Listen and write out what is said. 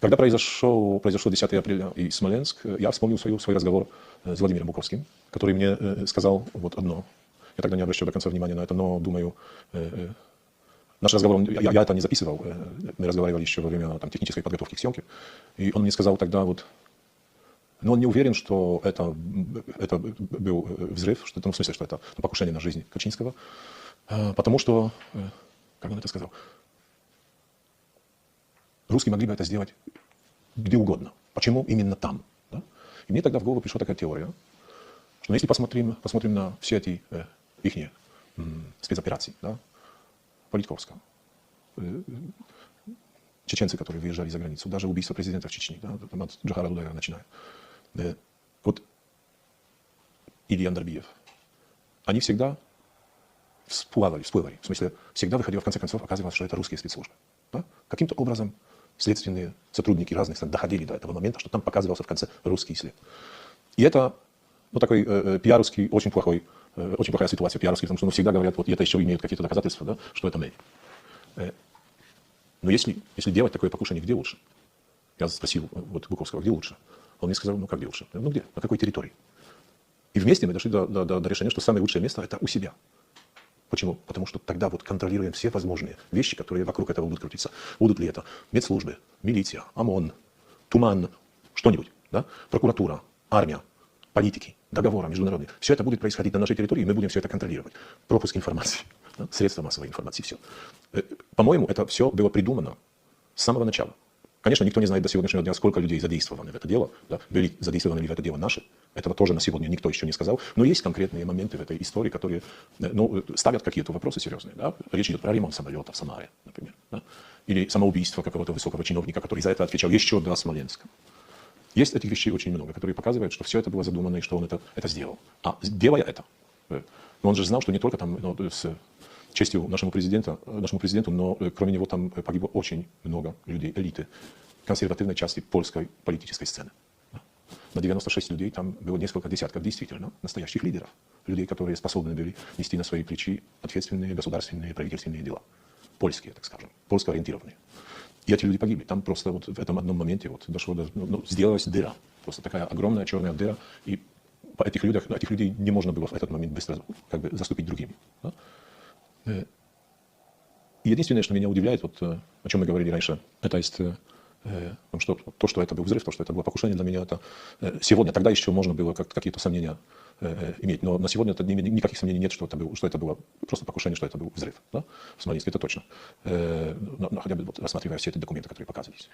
Когда произошел, произошло 10 апреля и Смоленск, э, я вспомнил свою, свой разговор э, с Владимиром Буковским, который мне э, сказал вот одно. Я тогда не обращал до конца внимания на это, но думаю, наш разговор, я, я это не записывал, мы разговаривали еще во время там, технической подготовки к съемке, и он мне сказал тогда вот, но он не уверен, что это, это был взрыв, что, ну, в смысле, что это ну, покушение на жизнь Качинского, потому что, как он это сказал, русские могли бы это сделать где угодно. Почему именно там? да? И мне тогда в голову пришла такая теория, что ну, если посмотрим, посмотрим на все эти э, их спецоперации, да, Политковского, э, чеченцы, которые выезжали за границу, даже убийство президента в Чечне, да, там от Джахара Дудаева начиная. Э, вот или Яндарбиев, они всегда всплывали, всплывали. В смысле, всегда выходило, в конце концов, оказывалось, что это русские спецслужбы. Да? Каким-то образом следственные сотрудники разных стран доходили до этого момента, что там показывался в конце русский след. И это ну, такой э, э, пиаровский, очень плохой, э, очень плохая ситуация пиаровский, потому что ну, всегда говорят, вот и это еще имеют какие-то доказательства, да, что это мы. Э, но если, если делать такое покушение, где лучше? Я спросил вот Буковского, где лучше? Он мне сказал, ну как где лучше? Ну где? На какой территории? И вместе мы дошли до, до- до- до решения, что самое лучшее место – это у себя. Почему? Потому что тогда вот контролируем все возможные вещи, которые вокруг этого будут крутиться. Будут ли это медслужбы, милиция, ОМОН, туман, что-нибудь, да? прокуратура, армия, политики, договоры международные. Все это будет происходить на нашей территории, и мы будем все это контролировать. Пропуск информации, да? средства массовой информации, все. Э, По-моему, это все было придумано с самого начала. Конечно, никто не знает до сегодняшнего дня, сколько людей задействованы в это дело, да, были задействованы ли в это дело наши. Этого тоже на сегодня никто еще не сказал. Но есть конкретные моменты в этой истории, которые э, ну, э, ставят какие-то вопросы серьезные. Да? Речь идет про ремонт самолета в Самаре, например. Да? Или самоубийство какого-то высокого чиновника, который за это отвечал еще до Смоленска. Есть этих вещей очень много, которые показывают, что все это было задумано и что он это, это сделал. А делая это, э, он же знал, что не только там ну, с честью нашему, президента, э, нашему президенту, но э, кроме него там э, погибло очень много людей, элиты, консервативной части польской политической сцены. На 96 людей там было несколько десятков действительно настоящих лидеров, людей, которые способны были нести на свои плечи ответственные государственные правительственные дела. Польские, так скажем, польско-ориентированные. И эти люди погибли. Там просто вот в этом одном моменте вот дошло до... Ну, ну, сделалась дыра. Просто такая огромная черная дыра. И по этих людях, этих людей не можно было в этот момент быстро как бы заступить другими. да. Э, единственное, что меня удивляет, вот, э, о чем мы говорили раньше, это есть э, что, то, что это был взрыв, то, что это было покушение для меня, это сегодня, тогда еще можно было как, какие-то сомнения иметь, но на сегодня это никаких сомнений нет, что это, был, что это было просто покушение, что это был взрыв да? в Смоленске, это точно, хотя бы вот, рассматривая все эти документы, которые показывались.